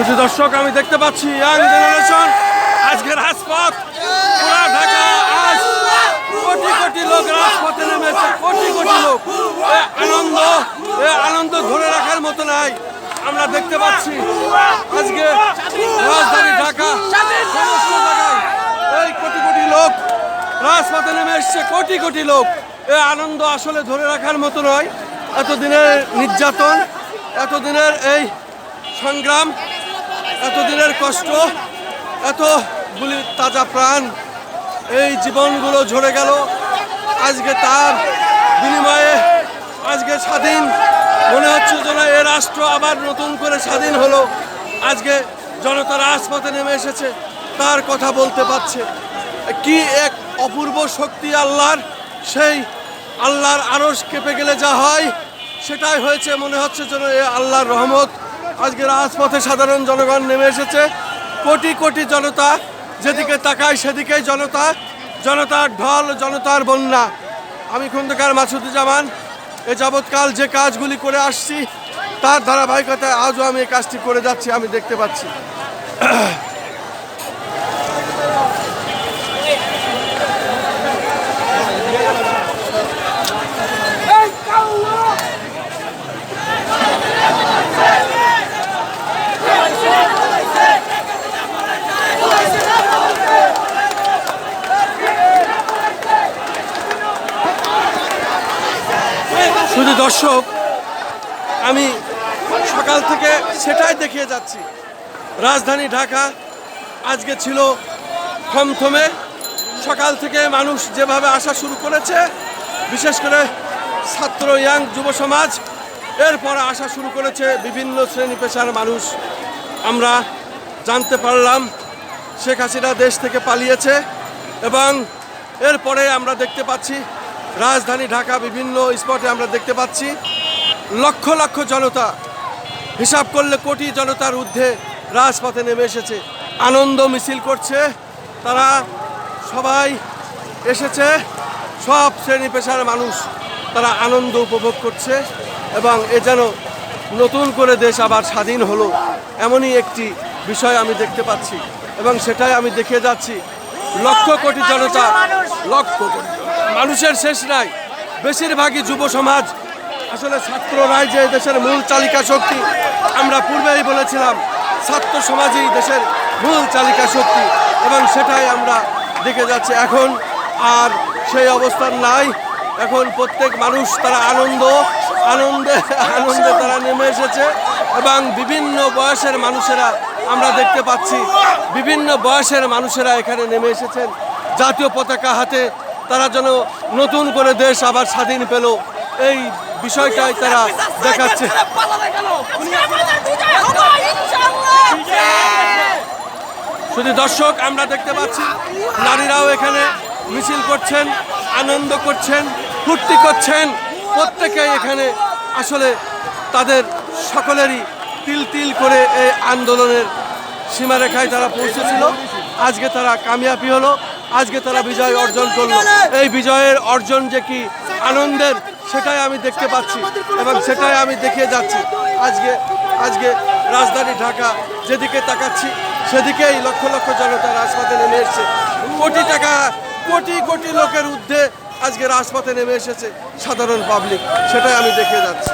শুধু দর্শক আমি দেখতে পাচ্ছি ইয়াং জেনারেশন আজকে রাজপথ, পুরা ঢাকা, আজ কোটি কোটি লোক রাজপথে নেমেছে, কোটি কোটি লোক। আনন্দ, এ আনন্দ ধরে রাখার মতো নাই। আমরা দেখতে পাচ্ছি আজকে রাজধানী ঢাকা, সমস্ত এই কোটি কোটি লোক রাজপথে নেমে এসছে, কোটি কোটি লোক। এ আনন্দ আসলে ধরে রাখার মতো নয়। এতদিনের নির্যাতন, এতদিনের এই সংগ্রাম এতদিনের কষ্ট, এত এতগুলি তাজা প্রাণ, এই জীবনগুলো ঝরে গেল। আজকে তার বিনিময়ে, আজকে স্বাধীন। মনে হচ্ছে যেন এ রাষ্ট্র আবার নতুন করে স্বাধীন হলো। আজকে জনতা রাজপথে নেমে এসেছে, তার কথা বলতে পারছে। কি এক অপূর্ব শক্তি আল্লাহর, সেই আল্লাহর আরস কেঁপে গেলে যা হয়, সেটাই হয়েছে। মনে হচ্ছে যেন এ আল্লাহর রহমত। আজকে রাজপথে সাধারণ জনগণ নেমে এসেছে। কোটি কোটি জনতা যেদিকে তাকায় সেদিকেই জনতা, জনতার ঢল, জনতার বন্যা। আমি খন্দকার মাসুদুজ্জামান, এ যাবৎকাল যে কাজগুলি করে আসছি, তার ধারাবাহিকতায় আজও আমি এই কাজটি করে যাচ্ছি, আমি দেখতে পাচ্ছি। শুধু দর্শক, আমি সকাল থেকে সেটাই দেখিয়ে যাচ্ছি। রাজধানী ঢাকা আজকে ছিল থমথমে। সকাল থেকে মানুষ যেভাবে আসা শুরু করেছে, বিশেষ করে ছাত্র, ইয়াং, যুব সমাজ, এরপর আসা শুরু করেছে বিভিন্ন শ্রেণি পেশার মানুষ। আমরা জানতে পারলাম, শেখ হাসিনা দেশ থেকে পালিয়েছে এবং এরপরে আমরা দেখতে পাচ্ছি রাজধানী ঢাকা বিভিন্ন স্পটে আমরা দেখতে পাচ্ছি। লক্ষ লক্ষ জনতা হিসাব করলে কোটি জনতার ঊর্ধ্বে রাজপথে নেমে এসেছে। আনন্দ মিছিল করছে। তারা সবাই এসেছে। সব শ্রেণি পেশার মানুষ তারা আনন্দ উপভোগ করছে এবং এ যেন নতুন করে দেশ আবার স্বাধীন হলো এমনই একটি বিষয় আমি দেখতে পাচ্ছি এবং সেটাই আমি দেখে যাচ্ছি। লক্ষ কোটি জনতা, লক্ষ কোটি। মানুষের শেষ নাই। বেশিরভাগই যুব সমাজ। আসলে ছাত্ররাই যে দেশের মূল চালিকা শক্তি, আমরা পূর্বেই বলেছিলাম, ছাত্র সমাজই দেশের মূল চালিকা শক্তি। এবং সেটাই আমরা দেখে যাচ্ছি এখন। আর সেই অবস্থান নাই। এখন প্রত্যেক মানুষ তারা আনন্দ, আনন্দে আনন্দে তারা নেমে এসেছে। এবং বিভিন্ন বয়সের মানুষেরা আমরা দেখতে পাচ্ছি, বিভিন্ন বয়সের মানুষেরা এখানে নেমে এসেছেন। জাতীয় পতাকা হাতে তারা যেন নতুন করে দেশ আবার স্বাধীন পেল। এই বিষয়টাই তারা দেখাচ্ছে। শুধু দর্শক আমরা দেখতে পাচ্ছি নারীরাও এখানে মিছিল করছেন আনন্দ করছেন ফুর্তি করছেন। প্রত্যেকেই এখানে আসলে তাদের সকলেরই তিল তিল করে এই আন্দোলনের সীমারেখায় তারা পৌঁছেছিল। আজকে তারা কামিয়াবি হলো। আজকে তারা বিজয় অর্জন করল। এই বিজয়ের অর্জন যে কি আনন্দের সেটাই আমি দেখতে পাচ্ছি এবং সেটাই আমি দেখিয়ে যাচ্ছি। আজকে আজকে রাজধানী ঢাকা যেদিকে তাকাচ্ছি সেদিকেই লক্ষ লক্ষ জনতা রাজপথে নেমে এসেছে। কোটি টাকা কোটি কোটি লোকের ঊর্ধ্বে আজকে রাজপথে নেমে এসেছে সাধারণ পাবলিক সেটাই আমি দেখে যাচ্ছি।